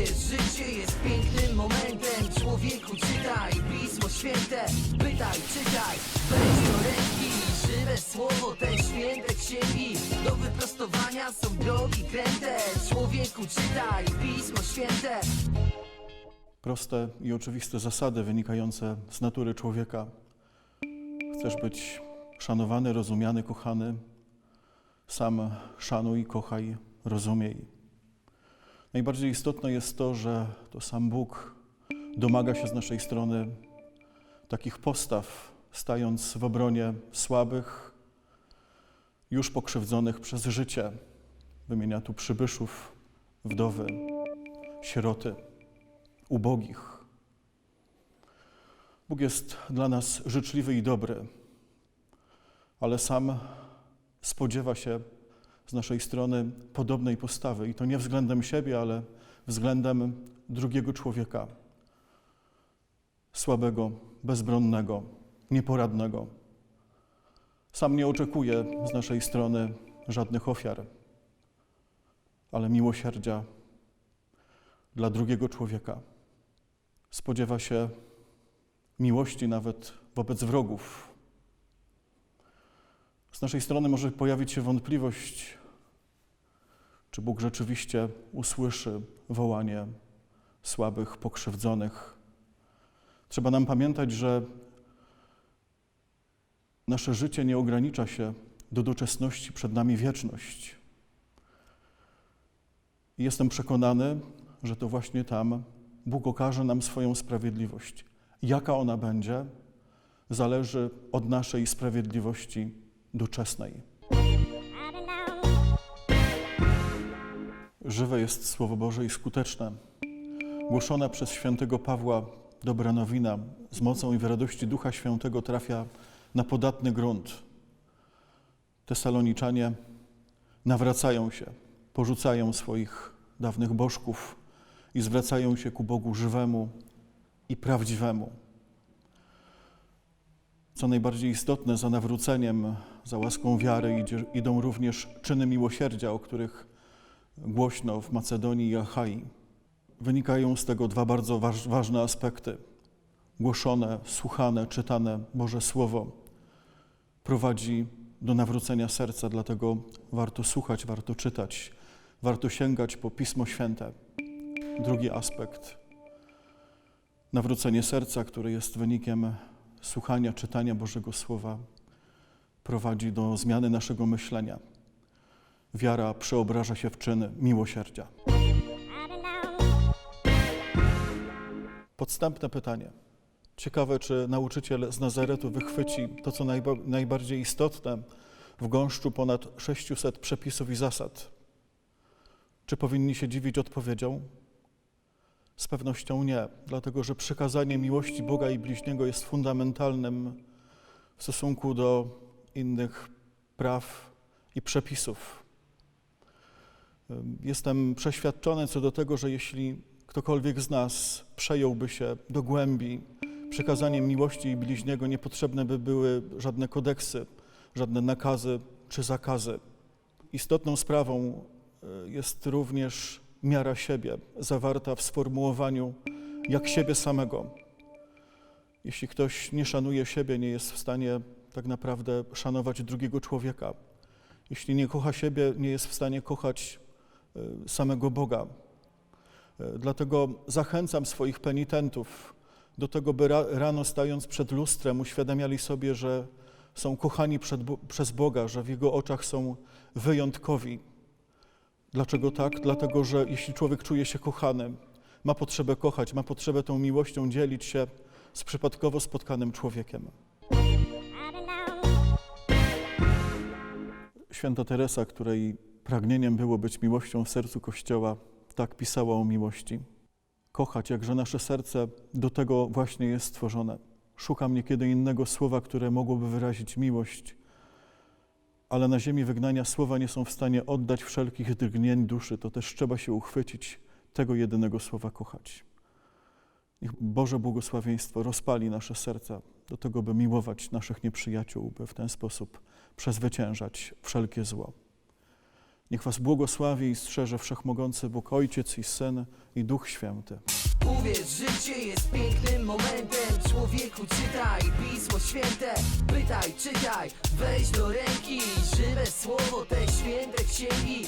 Uwierz, życie jest pięknym momentem. Człowieku czytaj Pismo Święte. Pytaj, czytaj. Weź ręki Żywe słowo, te święte księgi. Do wyprostowania są drogi kręte. Człowieku czytaj Pismo Święte. Proste i oczywiste zasady wynikające z natury człowieka. Chcesz być szanowany, rozumiany, kochany, sam szanuj, kochaj, rozumiej. Najbardziej istotne jest to, że to sam Bóg domaga się z naszej strony takich postaw, stając w obronie słabych, już pokrzywdzonych przez życie. Wymienia tu przybyszów, wdowy, sieroty ubogich. Bóg jest dla nas życzliwy i dobry, ale sam spodziewa się z naszej strony podobnej postawy i to nie względem siebie, ale względem drugiego człowieka. Słabego, bezbronnego, nieporadnego. Sam nie oczekuje z naszej strony żadnych ofiar, ale miłosierdzia dla drugiego człowieka. Spodziewa się miłości nawet wobec wrogów. Z naszej strony może pojawić się wątpliwość, czy Bóg rzeczywiście usłyszy wołanie słabych, pokrzywdzonych. Trzeba nam pamiętać, że nasze życie nie ogranicza się do doczesności, przed nami wieczność. I jestem przekonany, że to właśnie tam Bóg okaże nam swoją sprawiedliwość. Jaka ona będzie, zależy od naszej sprawiedliwości doczesnej. Żywe jest Słowo Boże i skuteczne. Głoszona przez świętego Pawła dobra nowina z mocą i w radości Ducha Świętego trafia na podatny grunt. Tesaloniczanie nawracają się, porzucają swoich dawnych bożków i zwracają się ku Bogu żywemu i prawdziwemu. Co najbardziej istotne, za nawróceniem, za łaską wiary idzie, idą również czyny miłosierdzia, o których głośno w Macedonii i Achai. Wynikają z tego dwa bardzo waż, ważne aspekty. Głoszone, słuchane, czytane Boże Słowo prowadzi do nawrócenia serca, dlatego warto słuchać, warto czytać, warto sięgać po Pismo Święte. Drugi aspekt. Nawrócenie serca, które jest wynikiem słuchania, czytania Bożego Słowa, prowadzi do zmiany naszego myślenia. Wiara przeobraża się w czyny miłosierdzia. Podstępne pytanie. Ciekawe, czy nauczyciel z Nazaretu wychwyci to, co najba najbardziej istotne w gąszczu ponad 600 przepisów i zasad. Czy powinni się dziwić odpowiedzią? Z pewnością nie, dlatego że przykazanie miłości Boga i bliźniego jest fundamentalnym w stosunku do innych praw i przepisów. Jestem przeświadczony co do tego, że jeśli ktokolwiek z nas przejąłby się do głębi przykazaniem miłości i bliźniego, niepotrzebne by były żadne kodeksy, żadne nakazy czy zakazy. Istotną sprawą jest również miara siebie, zawarta w sformułowaniu jak siebie samego. Jeśli ktoś nie szanuje siebie, nie jest w stanie tak naprawdę szanować drugiego człowieka. Jeśli nie kocha siebie, nie jest w stanie kochać samego Boga. Dlatego zachęcam swoich penitentów do tego, by rano stając przed lustrem uświadamiali sobie, że są kochani przed, przez Boga, że w Jego oczach są wyjątkowi. Dlaczego tak? Dlatego, że jeśli człowiek czuje się kochany, ma potrzebę kochać, ma potrzebę tą miłością dzielić się z przypadkowo spotkanym człowiekiem. Święta Teresa, której pragnieniem było być miłością w sercu Kościoła, tak pisała o miłości. Kochać, jakże nasze serce do tego właśnie jest stworzone. Szukam niekiedy innego słowa, które mogłoby wyrazić miłość, ale na ziemi wygnania słowa nie są w stanie oddać wszelkich drgnień duszy, to też trzeba się uchwycić tego jedynego słowa kochać. Niech Boże błogosławieństwo rozpali nasze serca do tego, by miłować naszych nieprzyjaciół, by w ten sposób przezwyciężać wszelkie zło. Niech was błogosławi i strzeże Wszechmogący Bóg Ojciec i Syn i Duch Święty. Uwierz, życie jest pięknym momentem. Człowieku czytaj Pismo Święte. Pytaj, czytaj, weź do ręki Żywe słowo, te święte księgi